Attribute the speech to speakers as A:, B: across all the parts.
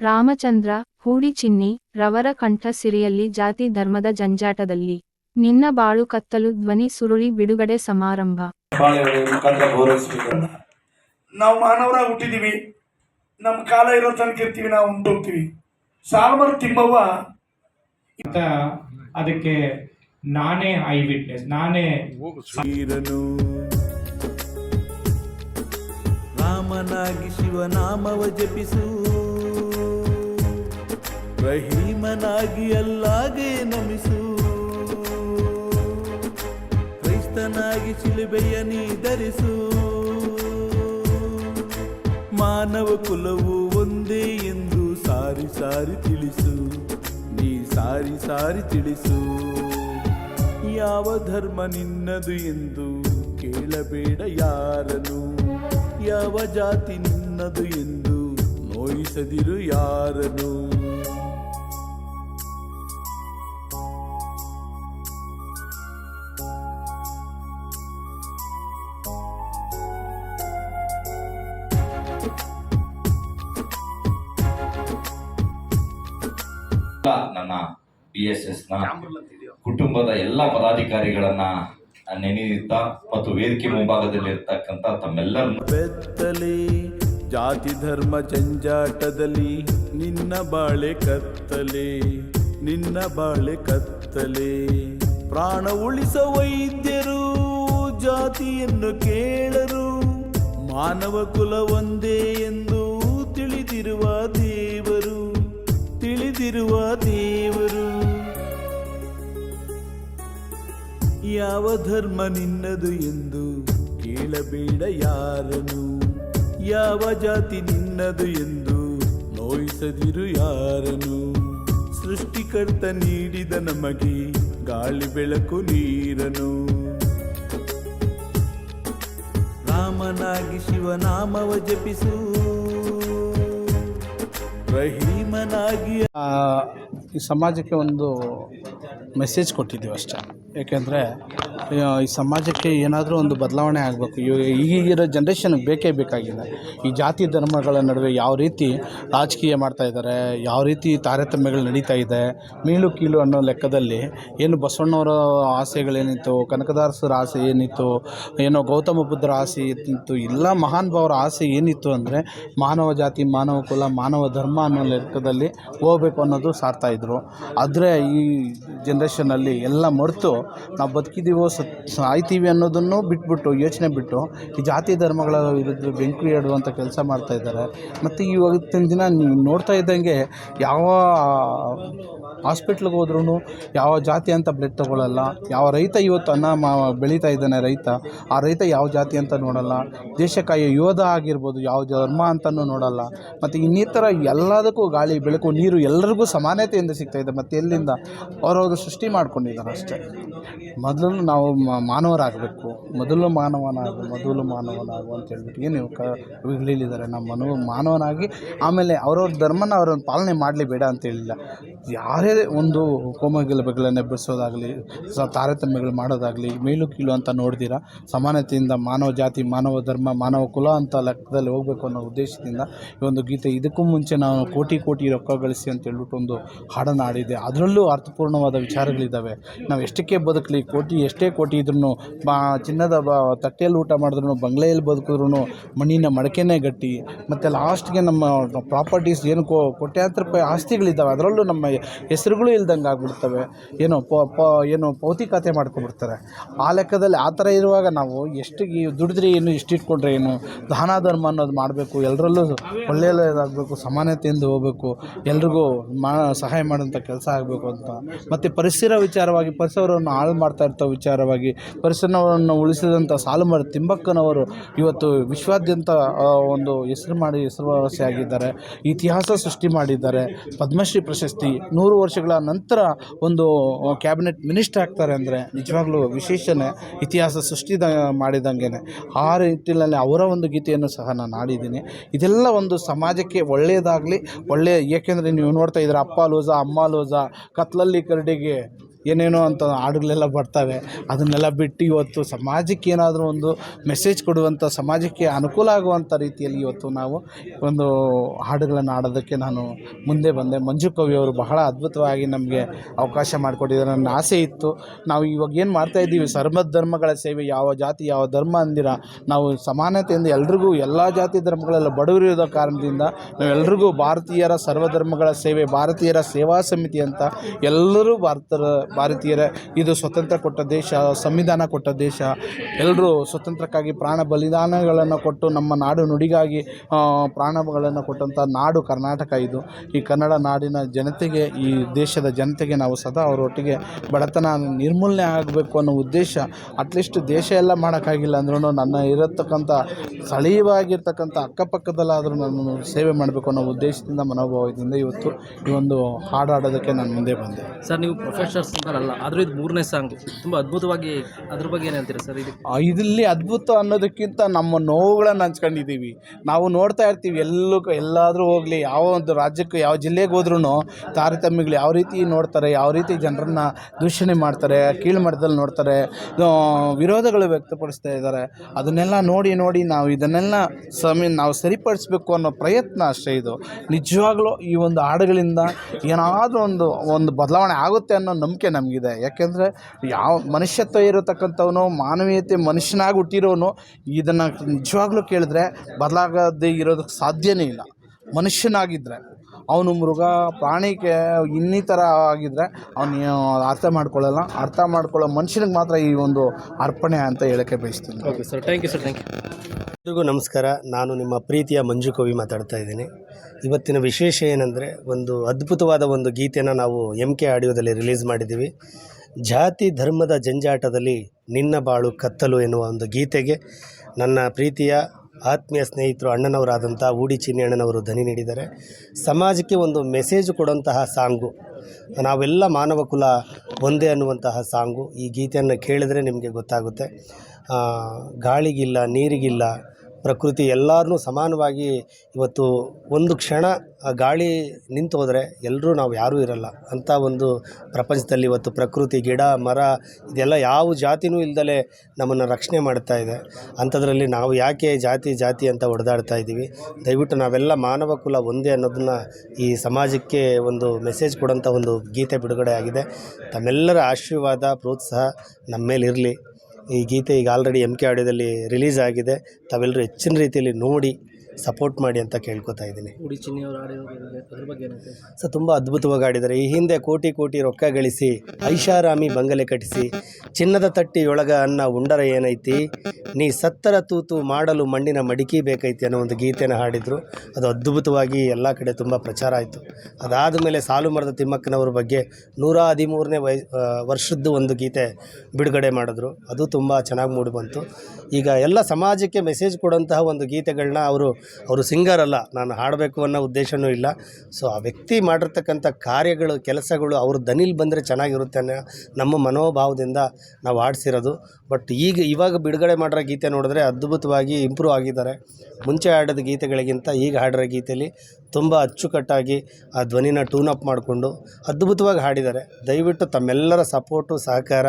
A: ರಾಮಚಂದ್ರ ಹೂಡಿಚಿನ್ನಿ ರವರ ಕಂಠ ಸಿರಿಯಲ್ಲಿ ಜಾತಿ ಧರ್ಮದ ಜಂಜಾಟದಲ್ಲಿ. ನಿನ್ನ ಬಾಳು ಕತ್ತಲು ಧ್ವನಿ ಸುರುಳಿ ಬಿಡುಗಡೆ ಸಮಾರಂಭ.
B: ನಾವು ಮಾನವರಾಗಿ ಹುಟ್ಟಿದೀವಿ ನಮ್ಮ ಕಾಲ ಇರೋ ತನಕ ಇರ್ತೀವಿ ನಾವು ಹೋಗ್ತೀವಿ ಸಾಲ್ಮರ್ ತಿಮ್ಮವ್ವ.
C: ಅಂತ ಅದಕ್ಕೆ ನಾನೇ ಐ ವಿಟ್ನೆಸ್ ನಾನೇ
D: ವೀರನು ರಾಮನಾಗಿ ಶಿವನಾಮವ ಜಪಿಸು. ರಹೀಮನಾಗಿ ಅಲ್ಲಾಗೆ ನಮಿಸು. ಕ್ರೈಸ್ತನಾಗಿ ಶಿಲುಬೆಯ ನೀ ಧರಿಸು. ಮಾನವ ಕುಲವು ಒಂದೇ ಎಂದು ಸಾರಿ ಸಾರಿ ತಿಳಿಸು. ನೀ ಸಾರಿ ಸಾರಿ ತಿಳಿಸು. ಯಾವ ಧರ್ಮ ನಿನ್ನದು ಎಂದು ಕೇಳಬೇಡ ಯಾರನು ಯಾವ ಜಾತಿ ನಿನ್ನದು ಎಂದು ನೋಯಿಸದಿರು ಯಾರನು
E: ನನ್ನ ಬಿ ಎಸ್ ಎಸ್ನ ಕುಟುಂಬದ ಎಲ್ಲ ಪದಾಧಿಕಾರಿಗಳನ್ನ ನೆನೆಯುತ್ತಾ ಮತ್ತು ವೇದಿಕೆ ಮುಂಭಾಗದಲ್ಲಿ ಇರ್ತಕ್ಕಂತ ತಮ್ಮೆಲ್ಲರನ್ನು
D: ಬೆತ್ತಲಿ ಜಾತಿ ಧರ್ಮ ಜಂಜಾಟದಲ್ಲಿ ನಿನ್ನ ಬಾಳೆ ಕತ್ತಲೆ ನಿನ್ನ ಬಾಳೆ ಕತ್ತಲೆ. ಪ್ರಾಣ ಉಳಿಸ ವೈದ್ಯರು ಜಾತಿಯನ್ನು ಕೇಳರು ಮಾನವ ಕುಲ ಒಂದೇ ಎಂದು ತಿಳಿದಿರುವ ತಿಳಿದಿರುವ ದೇವರು. ಯಾವ ಧರ್ಮ ನಿನ್ನದು ಎಂದು ಕೇಳಬೇಡ ಯಾರನು ಯಾವ ಜಾತಿ ನಿನ್ನದು ಎಂದು ನೋಯಿಸದಿರು ಯಾರನು ಸೃಷ್ಟಿಕರ್ತ ನೀಡಿದ ನಮಗೆ ಗಾಳಿ ಬೆಳಕು ನೀರನು. ರಾಮನಾಗಿ ಶಿವನಾಮವ ಜಪಿಸು.
F: ಆ, ಈ ಸಮಾಜಕ್ಕೆ ಒಂದು ಮೆಸೇಜ್ ಕೊಟ್ಟಿದ್ದೀವಿ ಅಷ್ಟೇ. ಏಕೆಂದರೆ ಈ ಸಮಾಜಕ್ಕೆ ಏನಾದರೂ ಒಂದು ಬದಲಾವಣೆ ಆಗಬೇಕು. ಈಗಿರೋ ಜನ್ರೇಷನ್ಗೆ ಬೇಕೇ ಬೇಕಾಗಿದೆ ಈ ಜಾತಿ ಧರ್ಮಗಳ ನಡುವೆ ಯಾವ ರೀತಿ ರಾಜಕೀಯ ಮಾಡ್ತಾಯಿದ್ದಾರೆ ಯಾವ ರೀತಿ ತಾರತಮ್ಯಗಳು ನಡೀತಾ ಇದೆ, ಮೀಳು ಕೀಳು ಅನ್ನೋ ಲೆಕ್ಕದಲ್ಲಿ ಏನು ಬಸವಣ್ಣವರ ಆಸೆಗಳೇನಿತ್ತು ಕನಕದಾಸರ ಆಸೆ ಏನಿತ್ತು, ಏನೋ ಗೌತಮ ಬುದ್ಧರ ಆಸೆ ಏನಿತ್ತು, ಎಲ್ಲ ಮಹಾನ್ ಭಾವರ ಆಸೆ ಏನಿತ್ತು ಅಂದರೆ ಮಾನವ ಜಾತಿ, ಮಾನವ ಕುಲ, ಮಾನವ ಧರ್ಮ ಅನ್ನೋ ಲೆಕ್ಕದಲ್ಲಿ ಹೋಗಬೇಕು ಅನ್ನೋದು ಸಾರ್ತಾಯಿದ್ರು ಆದರೆ ಈ ಜನ್ರೇಷನಲ್ಲಿ ಎಲ್ಲ ಮರೆತು ನಾವು ಬದುಕಿದ್ದೀವೋ ಸಾಯ್ತೀವಿ ಅನ್ನೋದನ್ನು ಬಿಟ್ಬಿಟ್ಟು, ಯೋಚನೆ ಬಿಟ್ಟು ಈ ಜಾತಿ ಧರ್ಮಗಳ ವಿರುದ್ಧ ಬೆಂಕಿ ಇಡುವಂಥ ಕೆಲಸ ಮಾಡ್ತಾ ಇದ್ದಾರೆ. ಮತ್ತು ಇವತ್ತಿನ ದಿನ ನೀವು ನೋಡ್ತಾ ಇದ್ದಂಗೆ ಯಾವ ಹಾಸ್ಪಿಟ್ಲಿಗೆ ಹೋದ್ರೂ ಯಾವ ಜಾತಿ ಅಂತ ಬ್ಲಡ್ ತೊಗೊಳ್ಳಲ್ಲ ಯಾವ ರೈತ ಇವತ್ತು ಅನ್ನ ಮಾ ಬೆಳೀತಾ ಇದ್ದಾನೆ ರೈತ, ಆ ರೈತ ಯಾವ ಜಾತಿ ಅಂತ ನೋಡಲ್ಲ. ದೇಶಕ್ಕಾಗಿ ಯೋಧ ಆಗಿರ್ಬೋದು, ಯಾವ ಧರ್ಮ ಅಂತಲೂ ನೋಡಲ್ಲ. ಮತ್ತು ಇನ್ನಿತರ ಎಲ್ಲದಕ್ಕೂ ಗಾಳಿ, ಬೆಳಕು, ನೀರು ಎಲ್ಲರಿಗೂ ಸಮಾನತೆಯಿಂದ ಸಿಗ್ತಾಯಿದೆ ಮತ್ತು ಎಲ್ಲಿಂದ? ಅವರವರು ಸೃಷ್ಟಿ ಮಾಡ್ಕೊಂಡಿದ್ದಾರೆ ಅಷ್ಟೇ. ಮೊದಲು ನಾವು ಮಾನವರಾಗಬೇಕು. ಮೊದಲು ಮಾನವನಾಗು ಮೊದಲು ಮಾನವನಾಗು ಅಂತ ಹೇಳ್ಬಿಟ್ಟು ಏನು ಕ ಹೇಳಿದ್ದಾರೆ ಮಾನವನಾಗಿ ಆಮೇಲೆ ಅವ್ರವ್ರ ಧರ್ಮನ ಅವ್ರನ್ನ ಪಾಲನೆ ಮಾಡಲಿ ಬೇಡ ಅಂತ ಹೇಳಿಲ್ಲ. ಯಾರೇ ಒಂದು ಕೋಮಗಲಭೆಗಳನ್ನು ಎಬ್ಬಿಸೋದಾಗಲಿ, ಸ, ತಾರತಮ್ಯಗಳು ಮಾಡೋದಾಗಲಿ, ಮೇಲು ಕೀಳು ಅಂತ ನೋಡ್ದಿರ, ಸಮಾನತೆಯಿಂದ ಮಾನವ ಜಾತಿ, ಮಾನವ ಧರ್ಮ, ಮಾನವ ಕುಲ ಅಂತ ಲೆಕ್ಕದಲ್ಲಿ ಹೋಗಬೇಕು ಅನ್ನೋ ಉದ್ದೇಶದಿಂದ ಈ ಒಂದು ಗೀತೆ ಇದಕ್ಕೂ ಮುಂಚೆ ನಾವು ಕೋಟಿ ಕೋಟಿ ರೊಕ್ಕ ಗಳಿಸಿ ಅಂತ ಹೇಳ್ಬಿಟ್ಟು ಒಂದು ಹಾಡನ್ನು ಆಡಿದೆ ಅದರಲ್ಲೂ ಅರ್ಥಪೂರ್ಣವಾದ ವಿಚಾರಗಳಿದ್ದಾವೆ. ನಾವು ಎಷ್ಟಕ್ಕೆ ಬದುಕಲಿ, ಕೋಟಿ ಎಷ್ಟೇ ಕೋಟಿ ಬಾ, ಚಿನ್ನದ ಬಾ, ತಟ್ಟೆಯಲ್ಲಿ ಊಟ ಮಾಡಿದ್ರು ಬಂಗ್ಲೆಯಲ್ಲಿ ಬದುಕಿದ್ರು ಮಣ್ಣಿನ ಮಡಕೆನೇ ಗಟ್ಟಿ. ಮತ್ತು ಲಾಸ್ಟ್ಗೆ ನಮ್ಮ ಪ್ರಾಪರ್ಟೀಸ್ ಏನು ಕೋಟ್ಯಾಂತರ ರೂಪಾಯಿ ಆಸ್ತಿಗಳಿದ್ದಾವೆ, ಅದರಲ್ಲೂ ನಮ್ಮ ಹೆಸರುಗಳು ಇಲ್ದಂಗೆ ಆಗ್ಬಿಡ್ತವೆ. ಏನೋ ಪ ಪ, ಏನು ಖಾತೆ ಮಾಡ್ಕೊಬಿಡ್ತಾರೆ ಆ ಲೆಕ್ಕದಲ್ಲಿ ಆ ಥರ ಇರುವಾಗ ನಾವು ಎಷ್ಟು ದುಡಿದ್ರೆ ಏನು ಎಷ್ಟು ಇಟ್ಕೊಂಡ್ರೆ ಏನು, ದಾನ, ಧರ್ಮ ಅನ್ನೋದು ಮಾಡಬೇಕು, ಎಲ್ಲರಲ್ಲೂ ಒಳ್ಳೆಯದಾಗಬೇಕು ಸಮಾನತೆಯಿಂದ ಹೋಗಬೇಕು, ಎಲ್ರಿಗೂ ಮಾ, ಸಹಾಯ ಮಾಡೋಂಥ ಕೆಲಸ ಆಗಬೇಕು ಅಂತ. ಮತ್ತು ಪರಿಸರ ವಿಚಾರವಾಗಿ ಪರಿಸರವನ್ನು ಹಾಳು ಮಾಡ್ತಾ ಇರ್ತಾ ವಿಚಾರವಾಗಿ ಪರಿಸರವನ್ನು ಉಳಿಸಿದಂಥ ಸಾಲುಮರ ತಿಂಬಕ್ಕನವರು ಇವತ್ತು ವಿಶ್ವಾದ್ಯಂತ ಒಂದು ಹೆಸರು ಮಾಡಿ ಹೆಸರುವಾಸಿಯಾಗಿದ್ದಾರೆ ಇತಿಹಾಸ ಸೃಷ್ಟಿ ಮಾಡಿದ್ದಾರೆ. ಪದ್ಮಶ್ರೀ ಪ್ರಶಸ್ತಿ ನೂರು ವರ್ಷಗಳ ನಂತರ ಒಂದು ಕ್ಯಾಬಿನೆಟ್ ಮಿನಿಸ್ಟರ್ ಆಗ್ತಾರೆ ಅಂದರೆ ನಿಜವಾಗ್ಲೂ ವಿಶೇಷನೇ ಇತಿಹಾಸ ಸೃಷ್ಟಿ ಮಾಡಿದಂಗೆ ಆ ರೀತಿಯಲ್ಲಿ ಅವರ ಒಂದು ಗೀತೆಯನ್ನು ಸಹ ನಾನು ಆಡಿದ್ದೀನಿ ಇದೆಲ್ಲ ಒಂದು ಸಮಾಜಕ್ಕೆ ಒಳ್ಳೆಯದಾಗಲಿ, ಒಳ್ಳೆಯ, ಏಕೆಂದರೆ ನೀವು ನೋಡ್ತಾ ಇದ್ದೀರ, ಅಪ್ಪ ಲೋಜ, ಅಮ್ಮ ಲೋಜ, ಕತ್ಲಲ್ಲಿ ಕರಡಿಗೆ ಏನೇನೋ ಅಂತ ಹಾಡುಗಳೆಲ್ಲ ಬರ್ತವೆ, ಅದನ್ನೆಲ್ಲ ಬಿಟ್ಟು ಇವತ್ತು ಸಮಾಜಕ್ಕೆ ಏನಾದರೂ ಒಂದು ಮೆಸೇಜ್ ಕೊಡುವಂಥ, ಸಮಾಜಕ್ಕೆ ಅನುಕೂಲ ಆಗುವಂಥ ರೀತಿಯಲ್ಲಿ ಇವತ್ತು ನಾವು ಒಂದು ಹಾಡುಗಳನ್ನು ಹಾಡೋದಕ್ಕೆ ನಾನು ಮುಂದೆ ಬಂದೆ. ಮಂಜು ಕವಿ ಅವರು ಬಹಳ ಅದ್ಭುತವಾಗಿ ನಮಗೆ ಅವಕಾಶ ಮಾಡಿಕೊಟ್ಟಿದ್ದಾರೆ. ನನ್ನ ಆಸೆ ಇತ್ತು. ನಾವು ಇವಾಗ ಏನು ಮಾಡ್ತಾ ಇದ್ದೀವಿ? ಸರ್ವ ಧರ್ಮಗಳ ಸೇವೆ, ಯಾವ ಜಾತಿ, ಯಾವ ಧರ್ಮ ಅಂದಿರ, ನಾವು ಸಮಾನತೆಯಿಂದ ಎಲ್ರಿಗೂ ಎಲ್ಲ ಜಾತಿ ಧರ್ಮಗಳೆಲ್ಲ ಬಡವರು ಇರೋ ಕಾರಣದಿಂದ ನಾವೆಲ್ಲರಿಗೂ ಭಾರತೀಯರ ಸರ್ವ ಧರ್ಮಗಳ ಸೇವೆ, ಭಾರತೀಯರ ಸೇವಾ ಸಮಿತಿ ಅಂತ ಎಲ್ಲರೂ ಭಾರತರ ಭಾರತೀಯರ, ಇದು ಸ್ವತಂತ್ರ ಕೊಟ್ಟ ದೇಶ, ಸಂವಿಧಾನ ಕೊಟ್ಟ ದೇಶ. ಎಲ್ಲರೂ ಸ್ವತಂತ್ರಕ್ಕಾಗಿ ಪ್ರಾಣ ಬಲಿದಾನಗಳನ್ನು ಕೊಟ್ಟು ನಮ್ಮ ನಾಡು ನುಡಿಗಾಗಿ ಪ್ರಾಣಗಳನ್ನು ಕೊಟ್ಟಂಥ ನಾಡು ಕರ್ನಾಟಕ ಇದು. ಈ ಕನ್ನಡ ನಾಡಿನ ಜನತೆಗೆ, ಈ ದೇಶದ ಜನತೆಗೆ ನಾವು ಸದಾ ಅವರೊಟ್ಟಿಗೆ ಬಡತನ ನಿರ್ಮೂಲನೆ ಆಗಬೇಕು ಅನ್ನೋ ಉದ್ದೇಶ. ಅಟ್ಲೀಸ್ಟ್ ದೇಶ ಎಲ್ಲ ಮಾಡೋಕ್ಕಾಗಿಲ್ಲ ಅಂದ್ರೂ ನನ್ನ ಇರತಕ್ಕಂಥ ಸ್ಥಳೀಯವಾಗಿರ್ತಕ್ಕಂಥ ಅಕ್ಕಪಕ್ಕದಲ್ಲಾದರೂ ನಾನು ಸೇವೆ ಮಾಡಬೇಕು ಅನ್ನೋ ಉದ್ದೇಶದಿಂದ, ಮನೋಭಾವದಿಂದ ಇವತ್ತು ಈ ಒಂದು ಹಾಡಾಡೋದಕ್ಕೆ ನಾನು ಮುಂದೆ ಬಂದೆ.
G: ಸರ್, ನೀವು ಪ್ರೊಫೆಷನಲ್ಸ್ ಅಲ್ಲ ಆದರೂ ಇದು ಮೂರನೇ ಸಾಂಗ್ ತುಂಬ ಅದ್ಭುತವಾಗಿ ಅದ್ರ ಬಗ್ಗೆ ಏನು ಹೇಳ್ತೀರಾ ಸರ್ ಇದು
F: ಇದರಲ್ಲಿ ಅದ್ಭುತ ಅನ್ನೋದಕ್ಕಿಂತ ನಮ್ಮ ನೋವುಗಳನ್ನು ಹಂಚ್ಕೊಂಡಿದ್ದೀವಿ. ನಾವು ನೋಡ್ತಾ ಇರ್ತೀವಿ, ಎಲ್ಲೂ ಕ- ಎಲ್ಲಾದರೂ ಹೋಗಲಿ, ಯಾವ ಒಂದು ರಾಜ್ಯಕ್ಕೆ, ಯಾವ ಜಿಲ್ಲೆಗೆ ಹೋದ್ರೂ ತಾರತಮ್ಯಗಳು ಯಾವ ರೀತಿ ನೋಡ್ತಾರೆ, ಯಾವ ರೀತಿ ಜನರನ್ನ ದೂಷಣೆ ಮಾಡ್ತಾರೆ ಕೀಳು ಮಟ್ಟದಲ್ಲಿ ನೋಡ್ತಾರೆ ವಿರೋಧಗಳು ವ್ಯಕ್ತಪಡಿಸ್ತಾ ಇದ್ದಾರೆ. ಅದನ್ನೆಲ್ಲ ನೋಡಿ ನೋಡಿ ನಾವು ಇದನ್ನೆಲ್ಲ ಸಮಿ ನಾವು ಸರಿಪಡಿಸ್ಬೇಕು ಅನ್ನೋ ಪ್ರಯತ್ನ ಅಷ್ಟೇ ಇದು. ನಿಜವಾಗ್ಲೂ ಈ ಒಂದು ಹಾಡುಗಳಿಂದ ಏನಾದರೂ ಒಂದು ಒಂದು ಬದಲಾವಣೆ ಆಗುತ್ತೆ ಅನ್ನೋ ನಂಬಿಕೆ ನಮಗಿದೆ. ಯಾಕೆಂದರೆ ಯಾವ ಮನುಷ್ಯತ್ವ ಇರತಕ್ಕಂಥವನು, ಮಾನವೀಯತೆ ಮನುಷ್ಯನಾಗಿ ಹುಟ್ಟಿರೋನು, ಇದನ್ನು ನಿಜವಾಗ್ಲೂ ಕೇಳಿದ್ರೆ ಬದಲಾಗದೇ ಇರೋದಕ್ಕೆ ಸಾಧ್ಯವೇ ಇಲ್ಲ. ಮನುಷ್ಯನಾಗಿದ್ದರೆ ಅವನು ಮೃಗ ಪ್ರಾಣಿಗೆ ಇನ್ನಿತರ ಆಗಿದ್ದರೆ ಅವನು ಅರ್ಥ ಮಾಡ್ಕೊಳ್ಳಲ್ಲ. ಅರ್ಥ ಮಾಡ್ಕೊಳ್ಳೋ ಮನುಷ್ಯನಿಗೆ ಮಾತ್ರ ಈ ಒಂದು ಅರ್ಪಣೆ ಅಂತ ಹೇಳೋಕ್ಕೆ ಬಯಸ್ತೀನಿ.
G: Okay sir thank you sir thank you
H: ಎಲ್ರಿಗೂ ನಮಸ್ಕಾರ. ನಾನು ನಿಮ್ಮ ಪ್ರೀತಿಯ ಮಂಜು ಕವಿ ಮಾತಾಡ್ತಾ ಇದ್ದೀನಿ. ಇವತ್ತಿನ ವಿಶೇಷ ಏನಂದರೆ ಒಂದು ಅದ್ಭುತವಾದ ಒಂದು ಗೀತೆನ ನಾವು ಎಂ ಕೆ ಆಡಿಯೋದಲ್ಲಿ ರಿಲೀಸ್ ಮಾಡಿದ್ದೀವಿ. ಜಾತಿ ಧರ್ಮದ ಜಂಜಾಟದಲ್ಲಿ ನಿನ್ನ ಬಾಳು ಕತ್ತಲು ಎನ್ನುವ ಒಂದು ಗೀತೆಗೆ ನನ್ನ ಪ್ರೀತಿಯ ಆತ್ಮೀಯ ಸ್ನೇಹಿತರು ಅಣ್ಣನವರಾದಂಥ ಊಡಿ ಚಿನ್ನಿ ಅಣ್ಣನವರು ಧ್ವನಿ ನೀಡಿದ್ದಾರೆ. ಸಮಾಜಕ್ಕೆ ಒಂದು ಮೆಸೇಜ್ ಕೊಡುವಂತಹ ಸಾಂಗು. ನಾವೆಲ್ಲ ಮಾನವ ಕುಲ ಒಂದೇ ಅನ್ನುವಂತಹ ಸಾಂಗು. ಈ ಗೀತೆಯನ್ನು ಕೇಳಿದ್ರೆ ನಿಮಗೆ ಗೊತ್ತಾಗುತ್ತೆ. ಗಾಳಿಗಿಲ್ಲ, ನೀರಿಗಿಲ್ಲ ಪ್ರಕೃತಿ ಎಲ್ಲರನ್ನೂ ಸಮಾನವಾಗಿ ಇವತ್ತು ಒಂದು ಕ್ಷಣ ಆ ಗಾಳಿ ನಿಂತು ಹೋದರೆ ಎಲ್ಲರೂ ನಾವು ಯಾರೂ ಇರಲ್ಲ. ಅಂಥ ಒಂದು ಪ್ರಪಂಚದಲ್ಲಿ ಇವತ್ತು ಪ್ರಕೃತಿ, ಗಿಡ, ಮರ ಇದೆಲ್ಲ ಯಾವ ಜಾತಿನೂ ಇಲ್ದಲೆ ನಮ್ಮನ್ನು ರಕ್ಷಣೆ ಮಾಡ್ತಾ ಇದೆ. ಅಂಥದ್ರಲ್ಲಿ ನಾವು ಯಾಕೆ ಜಾತಿ ಜಾತಿ ಅಂತ ಹೊಡೆದಾಡ್ತಾ ಇದ್ದೀವಿ? ದಯವಿಟ್ಟು ನಾವೆಲ್ಲ ಮಾನವ ಕುಲ ಒಂದೇ ಅನ್ನೋದನ್ನ ಈ ಸಮಾಜಕ್ಕೆ ಒಂದು ಮೆಸೇಜ್ ಕೊಡೋಂಥ ಒಂದು ಗೀತೆ ಬಿಡುಗಡೆ ಆಗಿದೆ. ತಮ್ಮೆಲ್ಲರ ಆಶೀರ್ವಾದ, ಪ್ರೋತ್ಸಾಹ ನಮ್ಮ ಮೇಲೆ ಇರಲಿ ಈ ಗೀತೆ ಈಗ ಆಲ್ರೆಡಿ ಎಂ ಕೆ ಆಡಿಯೋದಲ್ಲಿ ರಿಲೀಸ್ ಆಗಿದೆ. ತಾವೆಲ್ಲರೂ ಹೆಚ್ಚಿನ ರೀತಿಯಲ್ಲಿ ನೋಡಿ ಸಪೋರ್ಟ್ ಮಾಡಿ ಅಂತ ಕೇಳ್ಕೊತಾ ಇದ್ದೀನಿ. ಸರ್ ತುಂಬ ಅದ್ಭುತವಾಗಿ ಆಡಿದ್ದಾರೆ. ಈ ಹಿಂದೆ ಕೋಟಿ ಕೋಟಿ ರೊಕ್ಕ ಗಳಿಸಿ ಐಷಾರಾಮಿ ಬಂಗಲೆ ಕಟ್ಟಿಸಿ ಚಿನ್ನದ ತಟ್ಟಿಯೊಳಗ ಅನ್ನ ಉಂಡರ ಏನೈತಿ? ನೀ ಸತ್ತರ ತೂತು ಮಾಡಲು ಮಣ್ಣಿನ ಮಡಿಕೆ ಬೇಕೈತಿ ಅನ್ನೋ ಒಂದು ಗೀತೆನ ಹಾಡಿದರು. ಅದು ಅದ್ಭುತವಾಗಿ ಎಲ್ಲ ಕಡೆ ತುಂಬ ಪ್ರಚಾರ ಆಯಿತು. ಅದಾದ ಮೇಲೆ ಸಾಲು ಮರದ ತಿಮ್ಮಕ್ಕನವ್ರ ಬಗ್ಗೆ ನೂರ ಹದಿಮೂರನೇ ವಯ ವರ್ಷದ್ದು ಒಂದು ಗೀತೆ ಬಿಡುಗಡೆ ಮಾಡಿದ್ರು. ಅದು ತುಂಬ ಚೆನ್ನಾಗಿ ಮೂಡಿಬಂತು ಈಗ ಎಲ್ಲ ಸಮಾಜಕ್ಕೆ ಮೆಸೇಜ್ ಕೊಡುವಂತಹ ಒಂದು ಗೀತೆಗಳನ್ನ ಅವರು ಅವರು ಸಿಂಗರ್ ಅಲ್ಲ, ನಾನು ಹಾಡಬೇಕು ಅನ್ನೋ ಉದ್ದೇಶವೂ ಇಲ್ಲ. ಸೊ ಆ ವ್ಯಕ್ತಿ ಮಾಡಿರ್ತಕ್ಕಂಥ ಕಾರ್ಯಗಳು, ಕೆಲಸಗಳು ಅವ್ರ ದನಿಲ್ ಬಂದರೆ ಚೆನ್ನಾಗಿರುತ್ತೆ ಅನ್ನೋ ನಮ್ಮ ಮನೋಭಾವದಿಂದ ನಾವು ಹಾಡ್ಸಿರೋದು. ಬಟ್ ಈಗ ಇವಾಗ ಬಿಡುಗಡೆ ಮಾಡಿರೋ ಗೀತೆ ನೋಡಿದ್ರೆ ಅದ್ಭುತವಾಗಿ ಇಂಪ್ರೂವ್ ಆಗಿದ್ದಾರೆ. ಮುಂಚೆ ಹಾಡಿದ ಗೀತೆಗಳಿಗಿಂತ ಈಗ ಹಾಡಿರೋ ಗೀತೆಯಲ್ಲಿ ತುಂಬ ಅಚ್ಚುಕಟ್ಟಾಗಿ ಆ ಧ್ವನಿನ ಟೂನ್ ಅಪ್ ಮಾಡಿಕೊಂಡು ಅದ್ಭುತವಾಗಿ ಹಾಡಿದ್ದಾರೆ. ದಯವಿಟ್ಟು ತಮ್ಮೆಲ್ಲರ ಸಪೋರ್ಟು ಸಹಕಾರ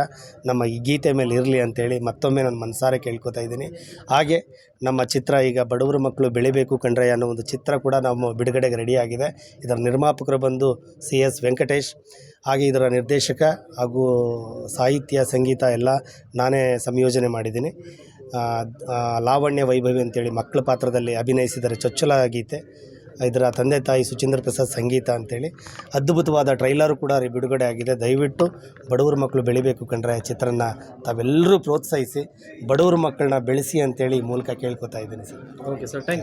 H: ನಮ್ಮ ಈ ಗೀತೆ ಮೇಲೆ ಇರಲಿ ಅಂತೇಳಿ ಮತ್ತೊಮ್ಮೆ ನಾನು ಮನಸಾರೆ ಕೇಳ್ಕೊತಾ ಇದ್ದೀನಿ. ಹಾಗೆ ನಮ್ಮ ಚಿತ್ರ ಈಗ ಬಡವರ ಮಕ್ಕಳು ಬೆಳಿಬೇಕು ಕಣ್ರಯ್ಯ ಅನ್ನೋ ಒಂದು ಚಿತ್ರ ಕೂಡ ನಮ್ಮ ಬಿಡುಗಡೆಗೆ ರೆಡಿಯಾಗಿದೆ ಇದರ ನಿರ್ಮಾಪಕರು ಬಂದು ಸಿ ಎಸ್ ವೆಂಕಟೇಶ್, ಹಾಗೆ ಇದರ ನಿರ್ದೇಶಕ ಹಾಗೂ ಸಾಹಿತ್ಯ, ಸಂಗೀತ ಎಲ್ಲ ನಾನೇ ಸಂಯೋಜನೆ ಮಾಡಿದ್ದೀನಿ. ಲಾವಣ್ಯ ವೈಭವಿ ಅಂತೇಳಿ ಮಕ್ಕಳ ಪಾತ್ರದಲ್ಲಿ ಅಭಿನಯಿಸಿದರೆ ಚೊಚ್ಚಲ ಗೀತೆ. ಇದರ ತಂದೆ ತಾಯಿ ಸುಚೀಂದ್ರ ಪ್ರಸಾದ್ ಸಂಗೀತ ಅಂತೇಳಿ. ಅದ್ಭುತವಾದ ಟ್ರೈಲರು ಕೂಡ ಬಿಡುಗಡೆ ಆಗಿದೆ. ದಯವಿಟ್ಟು ಬಡವ್ರ ಮಕ್ಕಳು ಬೆಳಿಬೇಕು ಕಂಡ್ರೆ ಚಿತ್ರನ ತಾವೆಲ್ಲರೂ ಪ್ರೋತ್ಸಾಹಿಸಿ, ಬಡವ್ರ ಮಕ್ಕಳನ್ನ ಬೆಳೆಸಿ ಅಂತೇಳಿ ಈ ಮೂಲಕ ಕೇಳ್ಕೊತಾ ಇದ್ದೀನಿ sir.
G: Okay sir thank you